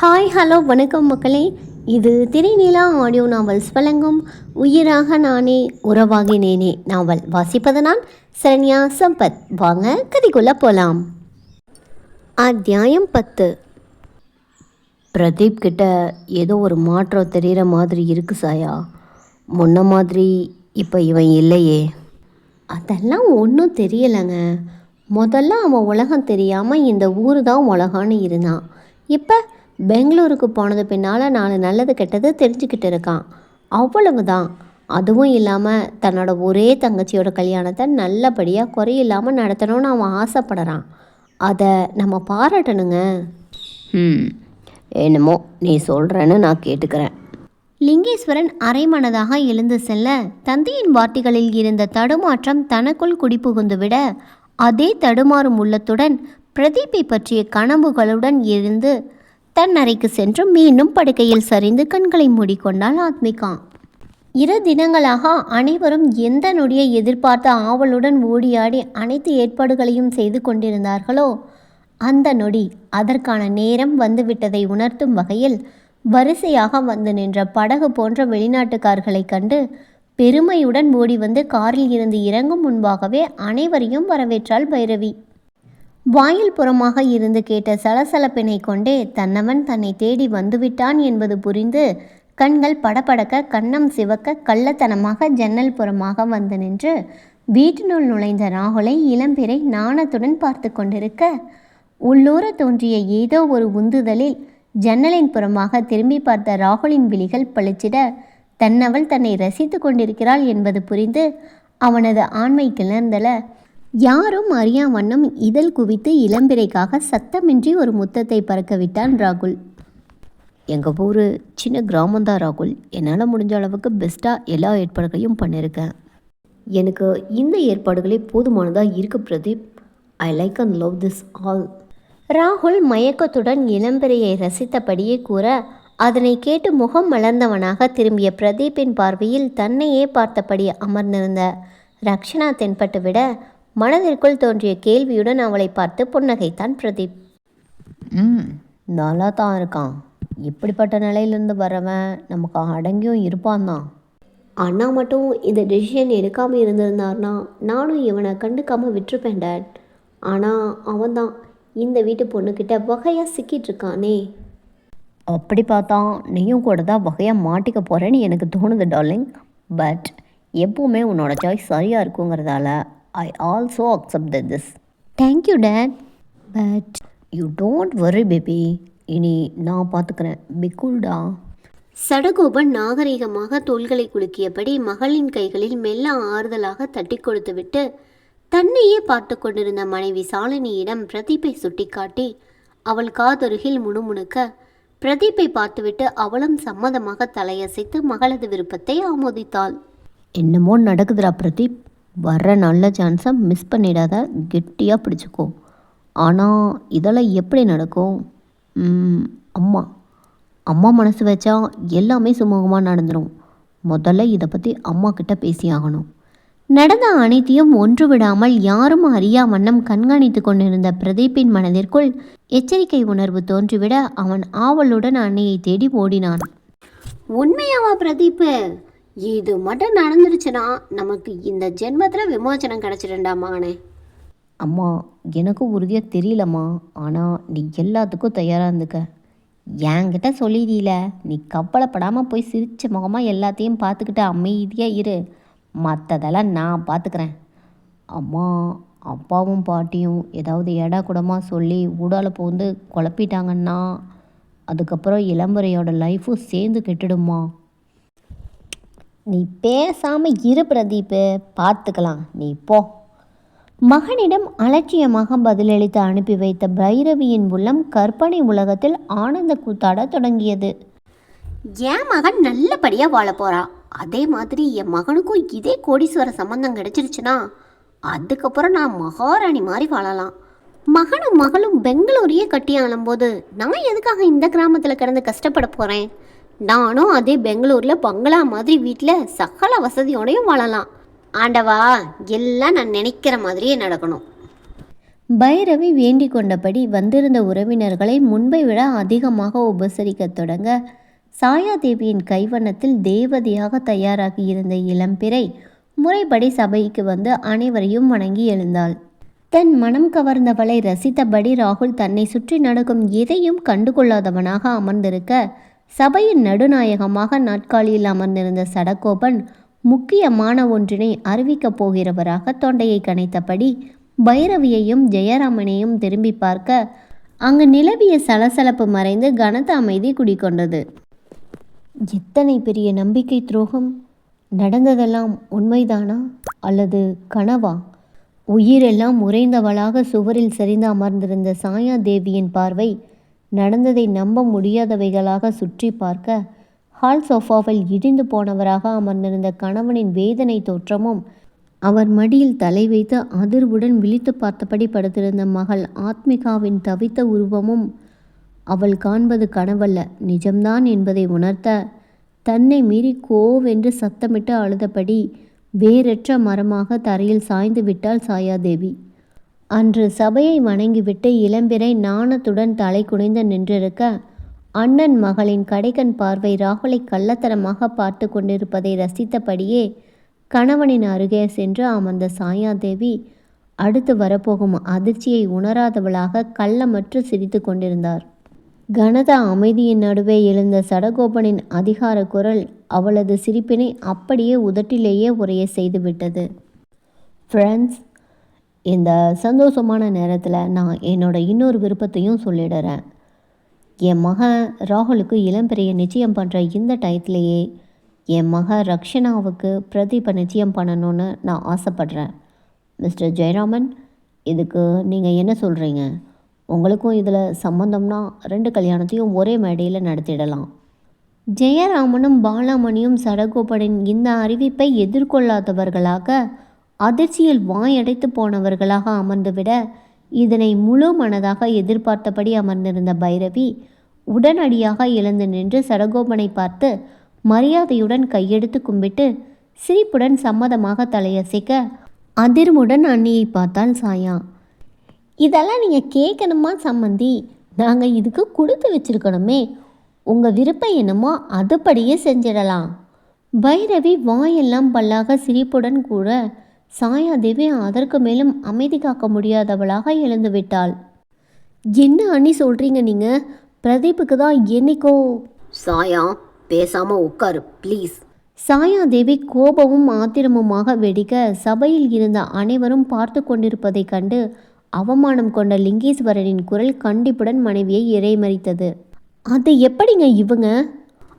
Hi hello வணக்கம் மக்களே. இது திரைநீலா ஆடியோ நாவல்ஸ் வழங்கும் உயிராக நானே உறவாகினேனே நாவல். வாசிப்பது நான் சரண்யா சம்பத். வாங்க கதைக்குள்ள போகலாம் அத்தியாயம் பத்து. பிரதீப் கிட்ட ஏதோ ஒரு மாற்றம் தெரிகிற மாதிரி இருக்கு சாயா. முன்ன மாதிரி இப்போ இவன் இல்லையே. அதெல்லாம் ஒன்றும் தெரியலைங்க. முதல்ல அவன் உலகம் தெரியாமல் இந்த ஊர் தான் உலகம்னு இருந்தான். இப்போ பெங்களூருக்கு போனது பின்னால் நாலு நல்லது கெட்டது தெரிஞ்சுக்கிட்டு இருக்கான். அவ்வளவுதான். அதுவும் இல்லாமல் தன்னோட ஒரே தங்கச்சியோட கல்யாணத்தை நல்லபடியாக குறையில்லாமல் நடத்தணும்னு அவன் ஆசைப்படுறான். அதை நம்ம பாராட்டணுங்க. ம் என்னமோ நீ சொல்கிறேன்னு நான் கேட்டுக்கிறேன். லிங்கேஸ்வரன் அரைமனதாக எழுந்து செல்ல தந்தையின் வார்த்தைகளில் இருந்த தடுமாற்றம் தனக்குள் குடிபுகுந்து விட அதே தடுமாறும் உள்ளத்துடன் பிரதீப்பை பற்றிய கனவுகளுடன் இருந்து தன் அறைக்கு சென்று மீண்டும் படுக்கையில் சரிந்து கண்களை மூடிக்கொண்டாள் ஆத்மிகா. இரு தினங்களாக அனைவரும் எந்த நொடியை எதிர்பார்த்த ஆவலுடன் ஓடியாடி அனைத்து ஏற்பாடுகளையும் செய்து கொண்டிருந்தார்களோ அந்த நொடி அதற்கான நேரம் வந்துவிட்டதை உணர்த்தும் வகையில் வரிசையாக வந்து நின்ற படகு போன்ற வெளிநாட்டுக்கார்களை கண்டு பெருமையுடன் ஓடி வந்து காரில் இருந்து இறங்கும் முன்பாகவே அனைவரையும் வரவேற்றாள் பைரவி. வாயில் புறமாக இருந்து கேட்ட சலசலப்பினை கொண்டே தன்னவன் தன்னை தேடி வந்துவிட்டான் என்பது புரிந்து கண்கள் படபடக்க கண்ணம் சிவக்க கள்ளத்தனமாக ஜன்னல் புறமாக வந்து நின்று வீட்டினுள் நுழைந்த ராகுலை இளம்பிறை நாணத்துடன் பார்த்து கொண்டிருக்க உள்ளூர தோன்றிய ஏதோ ஒரு உந்துதலில் ஜன்னலின் புறமாக திரும்பி பார்த்த ராகுலின் விழிகள் பளிச்சிட தன்னவள் தன்னை ரசித்து கொண்டிருக்கிறாள் என்பது புரிந்து அவனது ஆண்மை கிளர்ந்தல. யாரும் அறியா வண்ணம் இதழ் குவித்து இளம்பிறைக்காக சத்தமின்றி ஒரு முத்தத்தை பறக்க விட்டான் ராகுல். எங்கள் ஊர் சின்ன கிராமம்தான் ராகுல். என்னால் முடிஞ்ச அளவுக்கு பெஸ்ட்டாக எல்லா ஏற்பாடுகளையும் பண்ணியிருக்கேன் எனக்கு இந்த ஏற்பாடுகளே போதுமானதாக இருக்கு Pradeep. I like and love this all ராகுல் மயக்கத்துடன் இளம்பிறையை ரசித்தபடியே கூற அதனை கேட்டு முகம் மலர்ந்தவனாக திரும்பிய பிரதீப்பின் பார்வையில் தன்னையே பார்த்தபடி அமர்ந்திருந்த ரக்ஷனா தென்பட்டு விட மனதிற்குள் தோன்றிய கேள்வியுடன் அவளை பார்த்து புன்னகைத்தான் பிரதீப். ம் நல்லா தான் இருக்கான். இப்படிப்பட்ட நிலையிலேருந்து வரவன் நமக்கு அடங்கியும் இருப்பான் தான். அண்ணா மட்டும் இந்த டெசிஷன் எடுக்காமல் இருந்திருந்தார்னா நானும் இவனை கண்டுக்காமல் விட்டுருப்பேன் டேட். ஆனால் அவன்தான் இந்த வீட்டு பொண்ணுக்கிட்ட வகையாக சிக்கிட்டு இருக்கானே. அப்படி பார்த்தா நீயும் கூட தான் வகையாக மாட்டிக்க போகிறேன்னு எனக்கு தோணுது டார்லிங். பட் எப்பவுமே உன்னோட சாய்ஸ் சரியாக இருக்குங்கிறதால I also accept this thank you dad but you don't worry baby இனி நான் பார்த்துக்கிறேன் பிக்குல்டா சடகோபன் நாகரிகமாக தோள்களை குலுக்கியபடி மகளின் கைகளில் மெல்ல ஆறுதலாக தட்டி கொடுத்துவிட்டு தன்னையே பார்த்து கொண்டிருந்த மனைவி சாலினியிடம் பிரதீப்பை சுட்டிக்காட்டி அவள் காதருகில் முணுமுணுக்க பிரதீப்பை பார்த்துவிட்டு அவளும் சம்மதமாக தலையசைத்து மகளது விருப்பத்தை ஆமோதித்தாள். என்னமோ நடக்குதுடா பிரதீப். வர்ற நல்ல சான்ஸை மிஸ் பண்ணிடாத கெட்டியாக பிடிச்சிக்கோ. ஆனால் இதெல்லாம் எப்படி நடக்கும்? அம்மா. அம்மா மனசு வச்சா எல்லாமே சுமூகமாக நடந்துடும் முதல்ல இதை பற்றி அம்மா கிட்ட பேசியாகணும் நடந்த அனைத்தையும் ஒன்று விடாமல் யாரும் அறியா வண்ணம் கண்காணித்து கொண்டிருந்த பிரதீப்பின் மனதிற்குள் எச்சரிக்கை உணர்வு தோன்றிவிட அவன் ஆவலுடன் அன்னையை தேடி ஓடினான். உண்மையாவா பிரதீப்பு? இது மட்டும் நடந்துருச்சுன்னா நமக்கு இந்த ஜென்மத்தில் விமோச்சனம் கிடச்சிடண்டா மகனே அம்மா எனக்கும் உறுதியாக தெரியலம்மா. ஆனால் நீ எல்லாத்துக்கும் தயாராக இருந்துக்க. என்கிட்ட சொல்லிடல நீ கவலைப்படாமல் போய் சிரிச்ச முகமாக எல்லாத்தையும் பார்த்துக்கிட்டு அமைதியாக இரு. மற்றதெல்லாம் நான் பார்த்துக்கிறேன். அம்மா அப்பாவும் பாட்டியும் ஏதாவது எடா கூடமாக சொல்லி ஊடால போந்து குழப்பிட்டாங்கன்னா அதுக்கப்புறம் இளம்பரையோட லைஃப்பும் சேர்ந்து கெட்டுடுமா நீ பேசாமல் இரு பிரதீப்பு பார்த்துக்கலாம். நீ போ. மகனிடம் அலட்சியமாக பதிலளித்து அனுப்பி வைத்த பைரவியின் உள்ளம் கற்பனை உலகத்தில் ஆனந்த கூத்தாட தொடங்கியது. என் மகன் நல்லபடியாக வாழ போறா. அதே மாதிரி என் மகனுக்கும் இதே கோடீஸ்வர சம்பந்தம் கிடைச்சிருச்சுன்னா அதுக்கப்புறம் நான் மகாராணி மாதிரி வாழலாம். மகனும் மகளும் பெங்களூரையே கட்டி ஆளும்போது நான் எதுக்காக இந்த கிராமத்தில் கிடந்து கஷ்டப்பட போகிறேன் நானும் அதே பெங்களூரில் பங்களா மாதிரி வீட்டில் சகல வசதியோடையும் வாழலாம். ஆண்டவா எல்லாம் நான் நினைக்கிற மாதிரியே நடக்கணும். பைரவி வேண்டிக் கொண்டபடி வந்திருந்த உறவினர்களை முன்பை விட அதிகமாக உபசரிக்கத் தொடங்க சாயாதேவியின் கைவண்ணத்தில் தேவதையாக தயாராகி இருந்த இளம்பிறை முறைப்படி சபைக்கு வந்து அனைவரையும் வணங்கி எழுந்தாள். தன் மனம் கவர்ந்தவளை ரசித்தபடி ராகுல் தன்னை சுற்றி நடக்கும் எதையும் கண்டுகொள்ளாதவனாக அமர்ந்திருக்க சபையின் நடுநாயகமாக நாட்காலியில் அமர்ந்திருந்த சடகோபன் முக்கியமான ஒன்றினை அறிவிக்கப் போகிறவராக தொண்டையை கனைத்தபடி பைரவியையும் ஜெயராமனையும் திரும்பி பார்க்க அங்கு நிலவிய சலசலப்பு மறைந்து கனத்த அமைதி குடிக்கொண்டது எத்தனை பெரிய நம்பிக்கை துரோகம்? நடந்ததெல்லாம் உண்மைதானா? அல்லது கனவா? உயிரெல்லாம் உறைந்தவளாக சுவரில் சரிந்து அமர்ந்திருந்த சாயா தேவியின் பார்வை நடந்ததை நம்ப முடியாதவைகளாக சுற்றி பார்க்க ஹால் சோஃபாவில் இடிந்து போனவராக அமர்ந்திருந்த கணவனின் வேதனை தோற்றமும் அவர் மடியில் தலை வைத்து அதிர்வுடன் விழித்து பார்த்தபடி படுத்திருந்த மகள் ஆத்மிகாவின் தவித்த உருவமும் அவள் காண்பது கனவல்ல நிஜம்தான் என்பதை உணர்த்த தன்னை மீறி கோவென்று சத்தமிட்டு அழுதபடி வேறற்ற மரமாக தரையில் சாய்ந்து விட்டாள் சாயாதேவி. அன்று சபையை வணங்கிவிட்டு இளம்பிறை நாணத்துடன் தலை குனிந்து நின்றிருக்க அண்ணன் மகளின் கடைக்கண் பார்வை ராகுலை கள்ளத்தனமாக பார்த்து கொண்டிருப்பதை ரசித்தபடியே கணவனின் அருகே சென்று அமர்ந்த சாயாதேவி அடுத்து வரப்போகும் அதிர்ச்சியை உணராதவளாக கள்ளமற்று சிரித்து கொண்டிருந்தார். கனத அமைதியின் நடுவே எழுந்த சடகோபனின் அதிகார குரல் அவளது சிரிப்பினை அப்படியே உதட்டிலேயே உரைய செய்துவிட்டது. ஃப்ரெண்ட்ஸ் இந்த சந்தோஷமான நேரத்தில் நான் என்னோட இன்னொரு விருப்பத்தையும் சொல்லிடுறேன். என் மகன் ராகுலுக்கு இளம்பெரிய நிச்சயம் பண்ணுற இந்த டயத்துலேயே என் மக ரக்ஷனாவுக்கு பிரதீப நிச்சயம் பண்ணணும்னு நான் ஆசைப்படுறேன். மிஸ்டர் ஜெயராமன் இதுக்கு நீங்கள் என்ன சொல்கிறீங்க உங்களுக்கும் இதில் சம்மந்தம்னா ரெண்டு கல்யாணத்தையும் ஒரே மேடையில் நடத்திடலாம். ஜெயராமனும் பாலாமணியும் சடகோபனின் இந்த அறிவிப்பை எதிர்கொள்ளாதவர்களாக அதிர்ச்சியில் வாயடைத்து போனவர்களாக அமர்ந்துவிட இதனை முழு மனதாக எதிர்பார்த்தபடி அமர்ந்திருந்த பைரவி உடனடியாக எழுந்து நின்று சடகோபனை பார்த்து மரியாதையுடன் கையெடுத்து கும்பிட்டு சிரிப்புடன் சம்மதமாக தலையசைக்க அதிர்வுடன் அண்ணியை பார்த்தாள் சாயா. இதெல்லாம் நீங்கள் கேட்கணுமா சம்மந்தி? நாங்கள் இதுக்கு கொடுத்து வச்சிருக்கணுமே. உங்கள் விருப்பம் என்னமோ அதுபடியே செஞ்சிடலாம். பைரவி வாயெல்லாம் பல்லாக சிரிப்புடன் கூட சாயாதேவி அதற்கு மேலும் அமைதி காக்க முடியாதவளாக எழுந்து விட்டாள் என்ன அண்ணி சொல்கிறீங்க நீங்கள் பிரதீப்புக்கு தான் என்னைக்கோ சாயா பேசாமல் உட்காரு ப்ளீஸ் சாயாதேவி கோபமும் ஆத்திரமுமாக வெடிக்க சபையில் இருந்த அனைவரும் பார்த்து கொண்டிருப்பதைக் கண்டு அவமானம் கொண்ட லிங்கேஸ்வரனின் குரல் கண்டிப்புடன் மனைவியை இறைமறித்தது. அது எப்படிங்க இவங்க?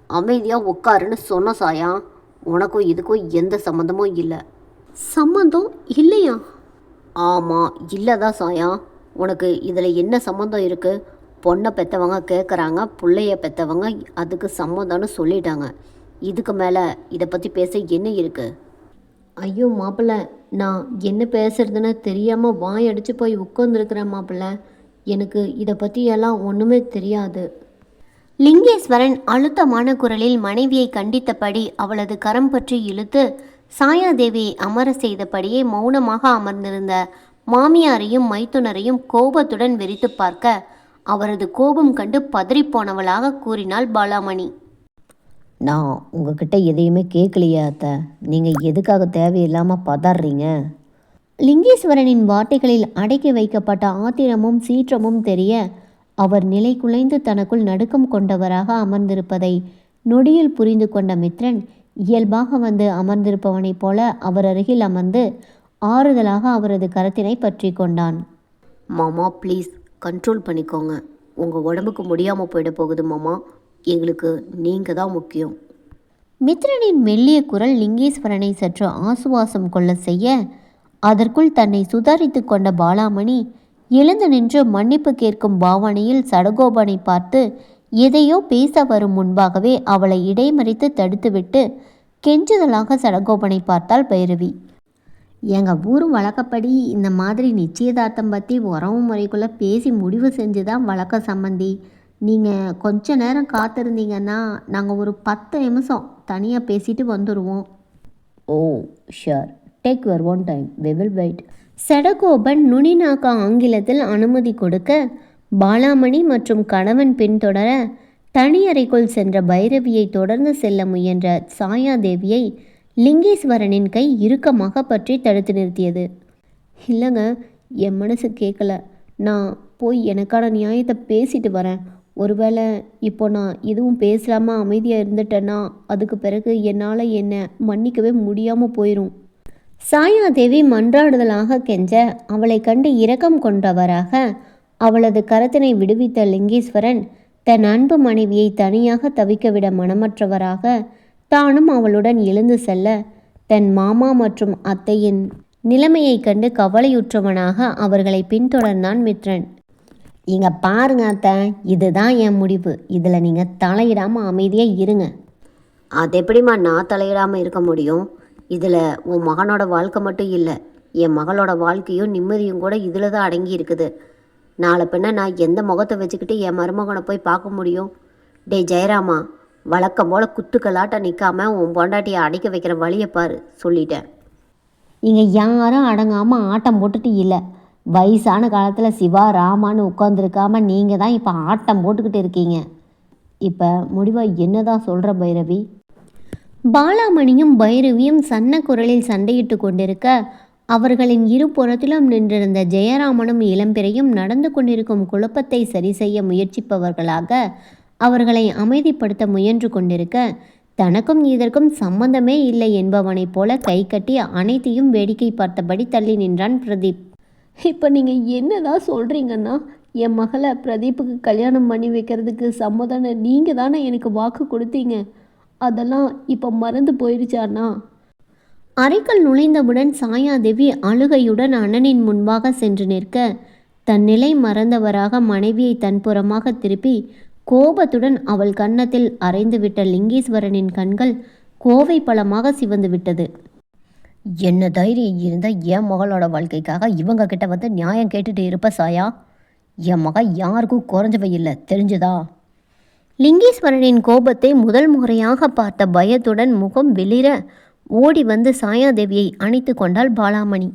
அமைதியாக உட்காருன்னு சொன்ன சாயா உனக்கும் இதுக்கும் எந்த சம்மந்தமும் இல்லை. சம்மந்தம் இல்லையா? ஆமாம் இல்லைதான் சாயா. உனக்கு இதில் என்ன சம்மந்தம் இருக்குது பொண்ணை பெற்றவங்க கேட்குறாங்க பிள்ளைய பெற்றவங்க அதுக்கு சம்மந்தம்னு சொல்லிட்டாங்க. இதுக்கு மேலே இதை பற்றி பேச என்ன இருக்குது ஐயோ மாப்பிள்ள நான் என்ன பேசுறதுன்னு தெரியாமல் வாய் அடித்து போய் உட்காந்துருக்கிறேன் மாப்பிள்ள. எனக்கு இதை பற்றி எல்லாம் ஒன்றுமே தெரியாது. லிங்கேஸ்வரன் அழுத்தமான குரலில் மனைவியை கண்டித்தபடி அவளது கரம் பற்றி இழுத்து சாயாதேவியை அமர செய்தபடியே மௌனமாக அமர்ந்திருந்த மாமியாரையும் மைத்துனரையும் கோபத்துடன் வெறித்து பார்க்க அவரது கோபம் கண்டு பதறிப்போனவளாக கூறினாள் பாலாமணி. நான் உங்ககிட்ட எதையுமே கேட்கலையே அத்தை. நீங்கள் எதுக்காக தேவையில்லாமல் பதறீங்க? லிங்கேஸ்வரனின் வார்த்தைகளில் அடக்கி வைக்கப்பட்ட ஆத்திரமும் சீற்றமும் தெரிய அவர் நிலை குலைந்து தனக்குள் நடுக்கம் கொண்டவராக அமர்ந்திருப்பதை நொடியில் புரிந்து கொண்ட மித்ரன் இயல்பாக வந்து அமர்ந்திருப்பவனைப் போல அவர் அருகில் அமர்ந்து ஆறுதலாக அவரது கரத்தினை பற்றி கொண்டான். மாமா ப்ளீஸ் கண்ட்ரோல் பண்ணிக்கோங்க. உங்கள் உடம்புக்கு முடியாமல் போயிட போகுது மாமா. எங்களுக்கு நீங்கள் தான் முக்கியம். மித்ரனின் மெல்லிய குரல் லிங்கேஸ்வரனை சற்று ஆசுவாசம் கொள்ள செய்ய அதற்குள் தன்னை சுதாரித்து கொண்ட பாலாமணி எழுந்து நின்று மன்னிப்பு கேட்கும் பாவனையில் சடகோபனை பார்த்து எதையோ பேச வரும் முன்பாகவே அவளை இடைமறித்து தடுத்துவிட்டு கெஞ்சுதலாக சடகோபனை பார்த்தாள் பைரவி. எங்கள் ஊர் வழக்கப்படி இந்த மாதிரி நிச்சயதார்த்தம் பற்றி உறவு முறைக்குள்ளே பேசி முடிவு செஞ்சு தான் வழக்க சம்மந்தி நீங்கள் கொஞ்ச நேரம் காத்திருந்தீங்கன்னா நாங்கள் ஒரு பத்து நிமிஷம் தனியாக பேசிட்டு வந்துடுவோம் ஓ sure. Take your own time. We will wait. Sadagopan நுனிநாக்கா ஆங்கிலத்தில் அனுமதி கொடுக்க பாலாமணி மற்றும் கணவன் பின்தொடர தனியறைக்குள் சென்ற பைரவியை தொடர்ந்து செல்ல முயன்ற சாயாதேவியை லிங்கேஸ்வரனின் கை இறுக்கமாக பற்றி தடுத்து நிறுத்தியது. இல்லைங்க என் மனசு கேட்கல நான் போய் எனக்கான நியாயத்தை பேசிட்டு வரேன். ஒருவேளை இப்போ நான் எதுவும் பேசலாமல் அமைதியாக இருந்துட்டேன்னா அதுக்கு பிறகு என்னால் என்னை மன்னிக்கவே முடியாமல் போயிடும் சாயாதேவி மன்றாடுதலாக கெஞ்ச அவளை கண்டு இரக்கம் கொண்டவராக அவளது கரத்தினை விடுவித்த லிங்கேஸ்வரன் தன் அன்பு மனைவியை தனியாக தவிக்கவிட மனமற்றவராக தானும் அவளுடன் எழுந்து செல்ல தன் மாமா மற்றும் அத்தையின் நிலைமையைக் கண்டு கவலையுற்றவனாக அவர்களை பின்தொடர்ந்தான் மித்ரன். இங்க பாருங்க அத்தை இதுதான் என் முடிவு. இதில் நீங்கள் தலையிடாமல் அமைதியாக இருங்க. அது எப்படிம்மா நான் தலையிடாமல் இருக்க முடியும்? இதில் உன் மகனோட வாழ்க்கை மட்டும் இல்லை என் மகளோட வாழ்க்கையும் நிம்மதியும் கூட இதில் தான் அடங்கி இருக்குது. நாளை பின்ன நான் எந்த முகத்தை வச்சுக்கிட்டு என் மருமகனை போய் பார்க்க முடியும்? டேய் ஜெயராமா வழக்கம் போல் குத்துக்கலாட்ட நிற்காம உன் பொண்டாட்டியை அடைக்க வைக்கிற வழியை பாரு சொல்லிட்டேன். இங்கே யாரும் அடங்காமல் ஆட்டம் போட்டுட்டு இல்லை. வயசான காலத்தில் சிவா ராமான்னு உட்காந்துருக்காம நீங்கள் தான் இப்போ ஆட்டம் போட்டுக்கிட்டு இருக்கீங்க. இப்போ முடிவாக என்னதான் சொல்கிற பைரவி? பாலாமணியும் பைரவியும் சன்ன குரலில் சண்டையிட்டு கொண்டிருக்க அவர்களின் இருபுறத்திலும் நின்றிருந்த ஜெயராமனும் இளம்பிறையும் நடந்து கொண்டிருக்கும் குழப்பத்தை சரி செய்ய முயற்சிப்பவர்களாக அவர்களை அமைதிப்படுத்த முயன்று கொண்டிருக்க தனக்கும் இதற்கும் சம்பந்தமே இல்லை என்பவனைப் போல கை கட்டி அனைத்தையும் வேடிக்கை பார்த்தபடி தள்ளி நின்றான் பிரதீப். இப்போ நீங்கள் என்னதான் சொல்கிறீங்கன்னா என் மகளை பிரதீப்புக்கு கல்யாணம் பண்ணி வைக்கிறதுக்கு சம்மதம் நீங்கள் தானே எனக்கு வாக்கு கொடுத்தீங்க. அதெல்லாம் இப்போ மறந்து போயிடுச்சாண்ணா அறைக்குள் நுழைந்தவுடன் சாயாதேவி அழுகையுடன் அண்ணனின் முன்பாக சென்று நிற்க தன் நிலை மறந்தவராக மனைவியை தன்புறமாக திருப்பி கோபத்துடன் அவள் கன்னத்தில் அரைந்துவிட்ட லிங்கேஸ்வரனின் கண்கள் கோவை பழமாக சிவந்து விட்டது. என்ன தைரியம் இருந்தால் என் மகளோட வாழ்க்கைக்காக இவங்க கிட்ட வந்து நியாயம் கேட்டுட்டு இருப்ப சாயா? என் மக யாருக்கும் குறைஞ்சவை இல்லை தெரிஞ்சுதா? லிங்கேஸ்வரனின் கோபத்தை முதல் முறையாக பார்த்த பயத்துடன் முகம் வெளிர ஓடி வந்து சாயாதேவியை அணைத்து கொண்டாள் பாலாமணி.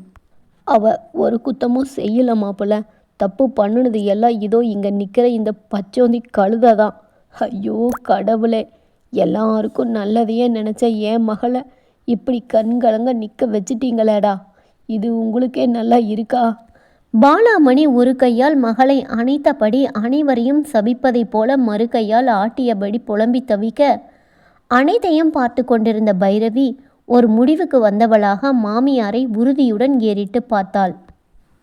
அவ ஒரு குத்தமும் செய்யல மாப்பிள்ள. தப்பு பண்ணுனது எல்லாம் இதோ இங்கே நிற்கிற இந்த பச்சோந்தி கழுதை தான் ஐயோ கடவுளே. எல்லாருக்கும் நல்லதையே நினச்ச என் மகளை இப்படி கண்கலங்க நிற்க வச்சிட்டீங்களேடா. இது உங்களுக்கே நல்லா இருக்கா? பாலாமணி ஒரு கையால் மகளை அணைத்தபடி அனைவரையும் சபிப்பதைப் போல மறு கையால் ஆட்டியபடி புலம்பி தவிக்க அனைத்தையும் பார்த்து கொண்டிருந்த பைரவி ஒரு முடிவுக்கு வந்தவளாக மாமியாரை உறுதியுடன் ஏறிட்டு பார்த்தாள்.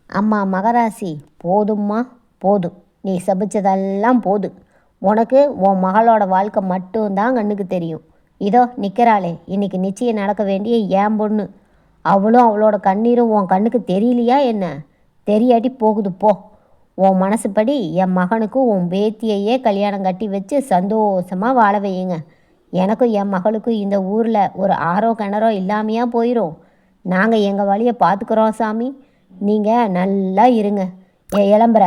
அம்மா மகராசி போதும்மா போதும். நீ சபிச்சதெல்லாம் போதும் உனக்கு உன் மகளோட வாழ்க்கை மட்டும்தான் கண்ணுக்கு தெரியும். இதோ நிற்கிறாளே இன்னைக்கு நிச்சயம் நடக்க வேண்டிய ஏன் பொண்ணு. அவளும் அவளோட கண்ணீரும் உன் கண்ணுக்கு தெரியலையா என்ன? தெரியாட்டி போகுது போ. உன் மனசுப்படி என் மகனுக்கும் உன் பேத்தியையே கல்யாணம் கட்டி வச்சு சந்தோஷமாக வாழ வையுங்க. எனக்கும் என் மகளுக்கும் இந்த ஊரில் ஒரு ஆறோ கிணறோ இல்லாமையா போயிடும் நாங்கள் எங்கள் வழியை பார்த்துக்குறோம் சாமி. நீங்கள் நல்லா இருங்க. ஏ இளம்புற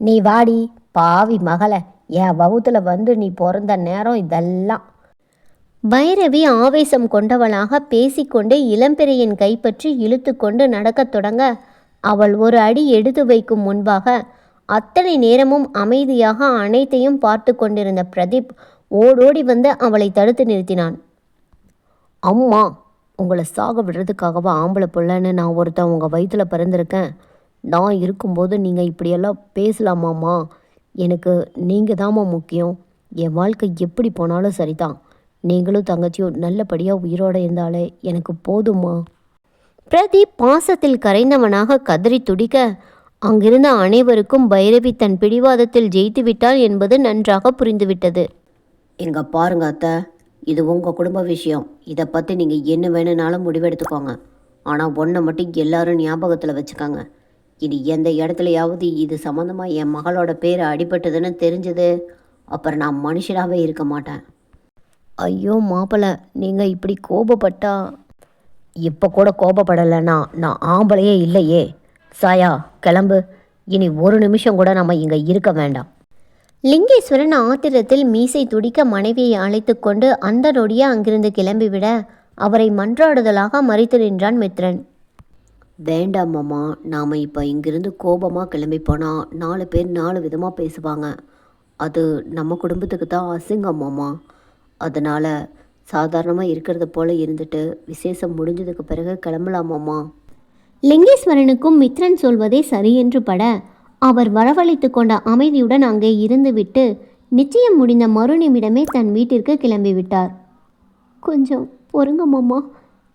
நீ வாடி. பாவி மகளை என் வகுத்தில் வந்து நீ பிறந்த நேரம் இதெல்லாம். பைரவி ஆவேசம் கொண்டவளாக பேசிக்கொண்டே இளம்பிறையின் கைப்பற்றி இழுத்துக்கொண்டு நடக்கத் தொடங்க அவள் ஒரு அடி எடுத்து வைக்கும் முன்பாக அத்தனை நேரமும் அமைதியாக அனைத்தையும் பார்த்து கொண்டிருந்த பிரதீப் ஓடோடி வந்து அவளை தடுத்து நிறுத்தினான். அம்மா உங்களை சாக விடுறதுக்காகவா ஆம்பளை பிள்ளைன்னு நான் ஒருத்தன் உங்கள் வயிற்றில் பிறந்திருக்கேன். நான் இருக்கும்போது நீங்கள் இப்படியெல்லாம் பேசலாமாம்மா? எனக்கு நீங்கள் தாம்மா முக்கியம். என் வாழ்க்கை எப்படி போனாலும் சரிதான். நீங்களும் தங்கச்சியும் நல்லபடியாக உயிரோடு இருந்தாலே எனக்கு போதும்மா. பிரதீப் பாசத்தில் கரைந்தவனாக கதறி துடிக்க அங்கிருந்த அனைவருக்கும் பைரவி தன் பிடிவாதத்தில் ஜெயித்து விட்டாள் என்பது நன்றாக புரிந்துவிட்டது. இங்க பாருங்க அத்தை. இது உங்கள் குடும்ப விஷயம். இதை பற்றி நீங்கள் என்ன வேணும்னாலும் முடிவெடுத்துக்கோங்க. ஆனால் ஒன்றை மட்டும் எல்லாரும் ஞாபகத்தில் வச்சுக்கோங்க. இனி எந்த இடத்துலையாவது இது சம்மந்தமாக என் மகளோட பேர் அடிபட்டதுன்னு தெரிஞ்சது. அப்புறம் நான் மனுஷனாகவே இருக்க மாட்டேன். ஐயோ மாப்பிள்ளை நீங்கள் இப்படி கோபப்பட்டா? இப்போ கூட கோபப்படலைன்னா நான் ஆம்பளையே இல்லையே. சாயா கிளம்பு. இனி ஒரு நிமிஷம் கூட நம்ம இங்கே இருக்க வேண்டாம். லிங்கேஸ்வரன் ஆத்திரத்தில் மீசை துடிக்க மனைவியை அழைத்து கொண்டு அந்த நொடியே அங்கிருந்து கிளம்பிவிட அவரை மன்றாடுதலாக மறித்து நின்றான் மித்ரன். வேண்டாம் மாமா நாம் இப்போ இங்கிருந்து கோபமாக கிளம்பி போனால் நாலு பேர் நாலு விதமாக பேசுவாங்க. அது நம்ம குடும்பத்துக்கு தான் அசிங்கம் மாமா. அதனால் சாதாரணமாக இருக்கிறது போல இருந்துட்டு விசேஷம் முடிஞ்சதுக்கு பிறகு கிளம்பலாம் மாமா. லிங்கேஸ்வரனுக்கும் மித்ரன் சொல்வதே சரியென்று பட அவர் வரவழைத்து கொண்ட அமைதியுடன் அங்கே இருந்துவிட்டு நிச்சயம் முடிந்த மறுநிமிடமே தன் வீட்டிற்கு கிளம்பிவிட்டார். கொஞ்சம் பொறுங்க மாமா.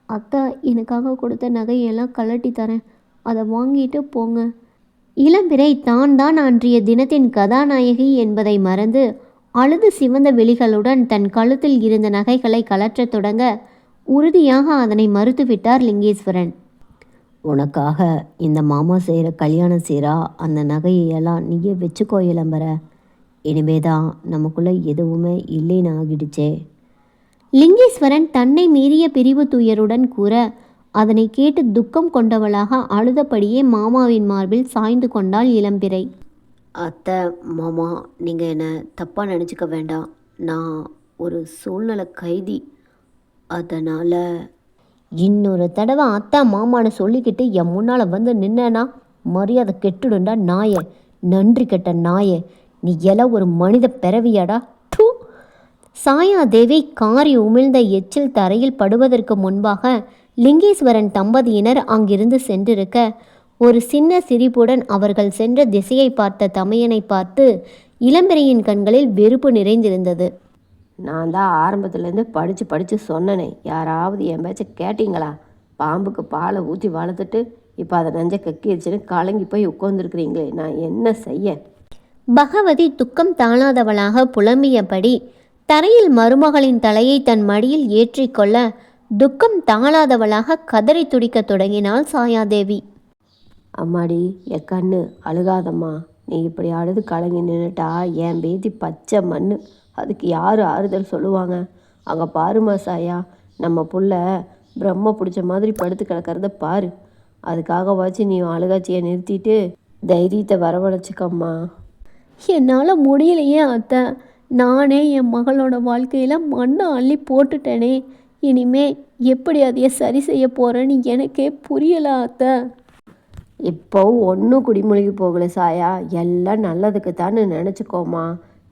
அத்தை எனக்காக கொடுத்த நகையெல்லாம் கழட்டி தரேன். அதை வாங்கிட்டு போங்க. இளம்பிறை தான் தான் அன்றைய தினத்தின் கதாநாயகி என்பதை மறந்து அழுது சிவந்த விழிகளுடன் தன் கழுத்தில் இருந்த நகைகளை கலற்றத் தொடங்க உறுதியாக அதனை மறுத்துவிட்டார் லிங்கேஸ்வரன். உனக்காக இந்த மாமா செய்கிற கல்யாணம் செய்கிறா அந்த நகையெல்லாம் நீயே வச்சுக்கோ இளம்பர. இனிமே தான் நமக்குள்ளே எதுவுமே இல்லைன்னு ஆகிடுச்சே. லிங்கேஸ்வரன் தன்னை மீறிய பிரிவு துயருடன் கூற அதனை கேட்டு துக்கம் கொண்டவளாக அழுதபடியே மாமாவின் மார்பில் சாய்ந்து கொண்டாள் இளம்பிறை. அத்தை மாமா நீங்கள் என்னை தப்பாக நினச்சிக்க வேண்டாம். நான் ஒரு சூழ்நிலை கைதி. அதனால் இன்னொரு தடவை அத்தா மாமான்னு சொல்லிக்கிட்டு என் முன்னால் வந்து நின்னேனா மரியாதை கெட்டுடுண்டா நாயே நன்றி கெட்ட நாயே நீ எல்லாம் ஒரு மனித பிறவியாடா டூ. சாயாதேவி காரி உமிழ்ந்த எச்சில் தரையில் படுவதற்கு முன்பாக லிங்கேஸ்வரன் தம்பதியினர் அங்கிருந்து சென்றிருக்க ஒரு சின்ன சிரிப்புடன் அவர்கள் சென்ற திசையை பார்த்த தமையனை பார்த்து இளம்பிறையின் கண்களில் வெறுப்பு நிறைந்திருந்தது. நான் தான் ஆரம்பத்துலேருந்து படித்து படித்து சொன்னனே. யாராவது என் பேச்ச கேட்டிங்களா? பாம்புக்கு பாலை ஊற்றி வளர்த்துட்டு இப்போ அதை நெஞ்ச கக்கிடுச்சுன்னு கலங்கி போய் உட்காந்துருக்குறீங்களே நான் என்ன செய்ய? பகவதி துக்கம் தாழாதவளாக புலம்பியபடி தரையில் மருமகளின் தலையை தன் மடியில் ஏற்றிக்கொள்ள துக்கம் தாழாதவளாக கதறி துடிக்கத் தொடங்கினாள் சாயாதேவி. அம்மாடி என் கண்ணு அழுகாதம்மா. நீ இப்படி அழுது கலங்கி நின்றுட்டா என் பேத்தி பச்சை மண் அதுக்கு யார் ஆறுதல் சொல்லுவாங்க? அங்கே பாருமா சாயா நம்ம புள்ள பிரம்ம பிடிச்ச மாதிரி படுத்து கிடக்கிறத பாரு. அதுக்காக வாச்சு நீ அழுகாச்சியை நிறுத்திட்டு தைரியத்தை வரவழைச்சிக்கம்மா. என்னால் முடியலையே அத்தை. நானே என் மகளோட வாழ்க்கையில் மண்ணை அள்ளி போட்டுட்டேனே. இனிமே எப்படி அதைய சரி செய்ய போகிறேன்னு எனக்கே புரியல அத்தை. இப்போ ஒன்றும் குடிமொழிக்கு போகல சாயா. எல்லாம் நல்லதுக்கு தான் நினச்சிக்கோமா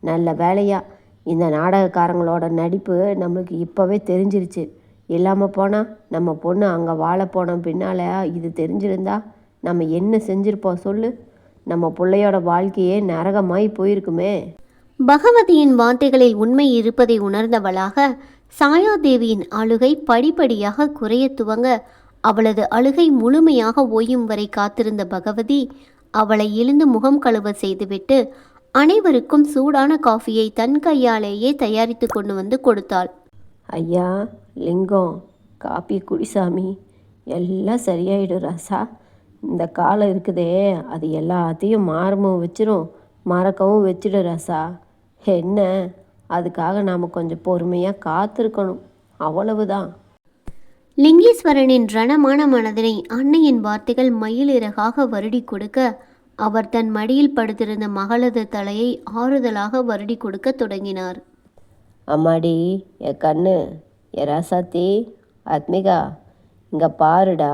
நல்ல வேலையா. இந்த நாடகக்காரங்களோட நடிப்பு நம்மளுக்கு இப்போவே தெரிஞ்சிருச்சு. இல்லாமல் போனால் நம்ம பொண்ணு அங்கே வாழ போன பின்னால் இது தெரிஞ்சிருந்தா நம்ம என்ன செஞ்சுருப்போம் சொல்லு? நம்ம பிள்ளையோட வாழ்க்கையே நரகமாய் போயிருக்குமே. பகவதியின் வார்த்தைகளில் உண்மை இருப்பதை உணர்ந்தவளாக சாயாதேவியின் அழுகை படிப்படியாக குறைய துவங்க அவளது அழுகை முழுமையாக ஓயும் வரை காத்திருந்த பகவதி அவளை எழுந்து முகம் கழுவ செய்துவிட்டு அனைவருக்கும் சூடான காஃபியை தன் கையாலேயே தயாரித்து கொண்டு வந்து கொடுத்தாள். ஐயா லிங்கம் காப்பி குடிசாமி எல்லாம் சரியாயிடும் ராசா. இந்த காலம் இருக்குதே அது எல்லாத்தையும் மாறவும் வச்சிரும் மறக்கவும் வச்சிடும் ராசா. என்ன? அதுக்காக நாம் கொஞ்சம் பொறுமையாக காத்திருக்கணும். அவ்வளவுதான். லிங்கேஸ்வரனின் ரணமான மனதினை அன்னையின் வார்த்தைகள் மயிலிறகாக வருடி கொடுக்க அவர் தன் மடியில் படுத்திருந்த மகளது தலையை ஆறுதலாக வருடி கொடுக்க தொடங்கினார். அம்மாடி என் கண்ணு என் ராசாத்தி ஆத்மிகா இங்கே பாருடா.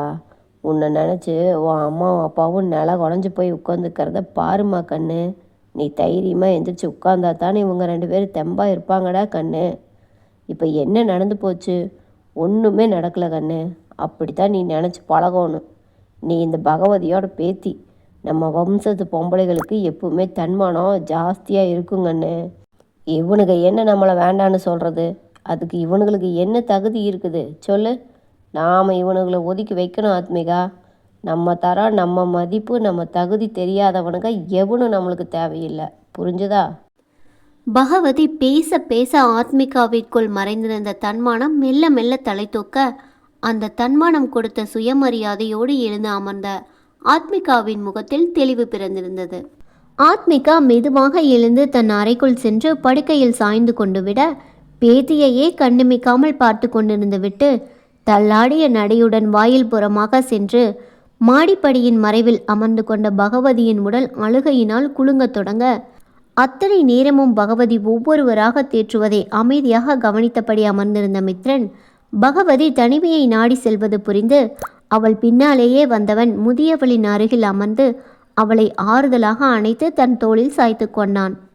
உன்னை நினச்சி உன் அம்மாவும் அப்பாவும் நில குழஞ்சி போய் உட்காந்துக்கிறத பாருமா கண்ணு. நீ தைரியமாக எந்திரிச்சு உட்காந்தா தானே இவங்க ரெண்டு பேரும் தெம்பாக இருப்பாங்கடா கண்ணு. இப்போ என்ன நடந்து போச்சு? ஒன்றுமே நடக்கலை கண்ணு. அப்படித்தான் நீ நினச்சி பழகணும். நீ இந்த பகவதியோட பேத்தி. நம்ம வம்சத்து பொம்பளைகளுக்கு எப்பவுமே தன்மானம் ஜாஸ்தியாக இருக்குங்கண்ணு. இவனுங்க என்ன நம்மளை வேண்டான்னு சொல்கிறது அதுக்கு இவனுங்களுக்கு என்ன தகுதி இருக்குது? சொல்லு. நாம் இவனுங்களை ஒதுக்கி வைக்கணும் ஆத்மிகா. நம்ம தரம் நம்ம மதிப்பு நம்ம தகுதி தெரியாதவனுங்க எவனும் நம்மளுக்கு தேவையில்லை. புரிஞ்சுதா? பகவதி பேச பேச ஆத்மிகாவிற்குள் மறைந்திருந்த தன்மானம் மெல்ல மெல்ல தலை தூக்க அந்த தன்மானம் கொடுத்த சுயமரியாதையோடு எழுந்து அமர்ந்த ஆத்மிகாவின் முகத்தில் தெளிவு பிறந்திருந்தது. ஆத்மிகா மெதுவாக எழுந்து தன் அறைக்குள் சென்று படுக்கையில் சாய்ந்து கொண்டு விட பேத்தியையே கண்ணுமிக்காமல் பார்த்து கொண்டிருந்து விட்டு தள்ளாடிய நடையுடன் வாயில் புறமாக சென்று மாடிப்படியின் மறைவில் அமர்ந்து கொண்ட பகவதியின் உடல் அழுகையினால் குலுங்கத் தொடங்க அத்தனை நேரமும் பகவதி ஒவ்வொருவராக தேற்றுவதை அமைதியாக கவனித்தபடி அமர்ந்திருந்த மித்ரன் பகவதி தனிமையை நாடி செல்வது புரிந்து அவள் பின்னாலேயே வந்தவன் முதியவளின் அருகில் அமர்ந்து அவளை ஆறுதலாக அணைத்து தன் தோளில் சாய்த்து கொண்டான்.